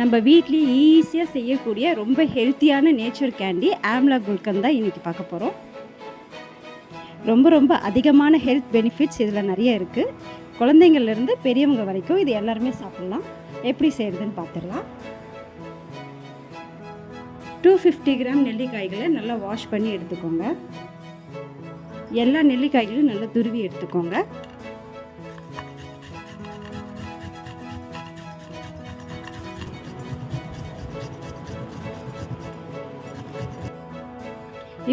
நம்ம வீட்லேயே ஈஸியாக செய்யக்கூடிய ரொம்ப ஹெல்த்தியான நேச்சர் கேண்டி ஆம்லா குல்கன் தான் இன்றைக்கி பார்க்க போகிறோம் ரொம்ப ரொம்ப அதிகமான ஹெல்த் பெனிஃபிட்ஸ் இதில் நிறைய இருக்குது குழந்தைங்கள்லேருந்து பெரியவங்க வரைக்கும் இது எல்லாருமே சாப்பிட்லாம். எப்படி செய்கிறதுன்னு பார்த்துடலாம். டூ ஃபிஃப்டி கிராம் நெல்லிக்காய்களை நல்லா வாஷ் பண்ணி எடுத்துக்கோங்க. எல்லா நெல்லிக்காய்களையும் நல்லா துருவி எடுத்துக்கோங்க.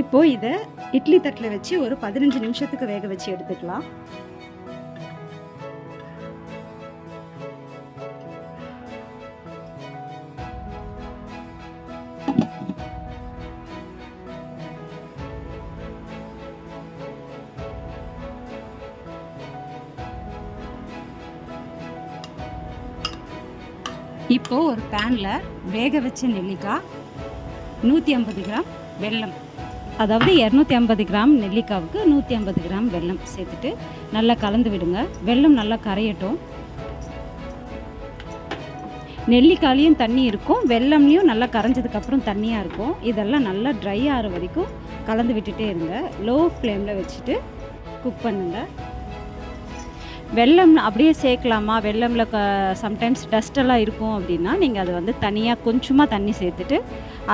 இப்போ இதை இட்லி தட்டில் வச்சு ஒரு பதினஞ்சு நிமிஷத்துக்கு வேக வச்சு எடுத்துக்கலாம். இப்போ ஒரு பேனில் வேக வச்ச நெல்லிக்காய் நூற்றி ஐம்பது கிராம் வெல்லம். அதாவது இரநூத்தி ஐம்பது கிராம் நெல்லிக்காவுக்கு நூற்றி ஐம்பது கிராம் வெல்லம் சேர்த்துட்டு நல்லா கலந்து விடுங்க. வெல்லம் நல்லா கரையட்டும். நெல்லிக்காயிலையும் தண்ணி இருக்கும். வெல்லம்லேயும் நல்லா கரைஞ்சதுக்கப்புறம் தண்ணியாக இருக்கும். இதெல்லாம் நல்லா ட்ரை ஆகிற வரைக்கும் கலந்து விட்டுட்டே இருங்க. லோ ஃப்ளேமில் வச்சுட்டு குக் பண்ணுங்கள் வெல்லம் அப்படியே சேர்க்கலாமா? வெல்லமில் க சம்டைம்ஸ் டஸ்டெல்லாம் இருக்கும் அப்படின்னா நீங்கள் அதை வந்து தனியாக கொஞ்சமாக தண்ணி சேர்த்துட்டு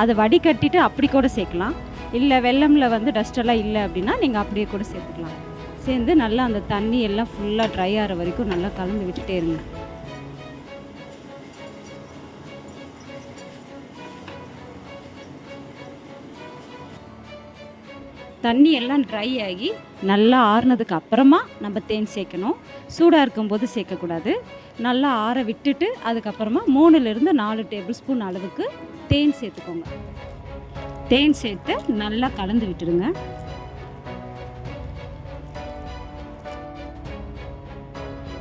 அதை வடிகட்டிட்டு அப்படி கூட சேர்க்கலாம். இல்லை வெல்லமில் வந்து டஸ்டெல்லாம் இல்லை அப்படின்னா நீங்கள் அப்படியே கூட சேர்த்துக்கலாம். சேர்ந்து நல்லா அந்த தண்ணி எல்லாம் ஃபுல்லாக ட்ரை ஆகிற வரைக்கும் நல்லா கலந்து விட்டுட்டே இருங்க. தண்ணி எல்லாம் ட்ரை ஆகி நல்லா ஆறுனதுக்கு அப்புறமா நம்ம தேன் சேர்க்கணும். சூடாக இருக்கும்போது சேர்க்கக்கூடாது. நல்லா ஆற விட்டுட்டு அதுக்கப்புறமா மூணுலேருந்து நாலு டேபிள் ஸ்பூன் அளவுக்கு தேன் சேர்த்துக்கோங்க. தேன் சேர்த்து நல்லா கலந்து விட்டுடுங்க.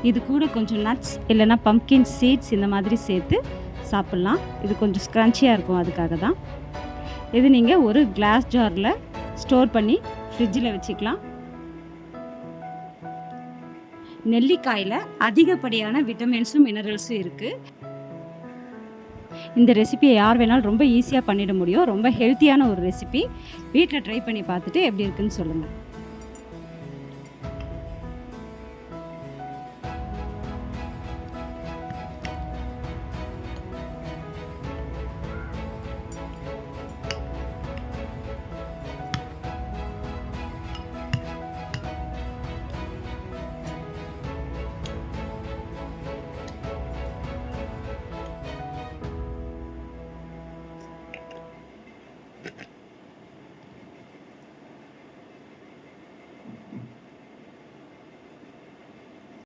இது கூட கொஞ்சம் நட்ஸ் இல்லைன்னா பம்கின் சீட்ஸ் இந்த மாதிரி சேர்த்து சாப்பிட்லாம். இது கொஞ்சம் ஸ்க்ரன்ச்சியாக இருக்கும் அதுக்காக தான். இது நீங்கள் ஒரு கிளாஸ் ஜாரில் ஸ்டோர் பண்ணி ஃப்ரிட்ஜில் வச்சுக்கலாம். நெல்லிக்காயில் அதிகப்படியான விட்டமின்ஸும் மினரல்ஸும் இருக்குது இந்த ரெசிபியை யார் வேணாலும் ரொம்ப ஈஸியாக பண்ணிட முடியும். ரொம்ப ஹெல்த்தியான ஒரு ரெசிபி வீட்டில் ட்ரை பண்ணி பார்த்துட்டு எப்படி இருக்குன்னு சொல்லுங்கள்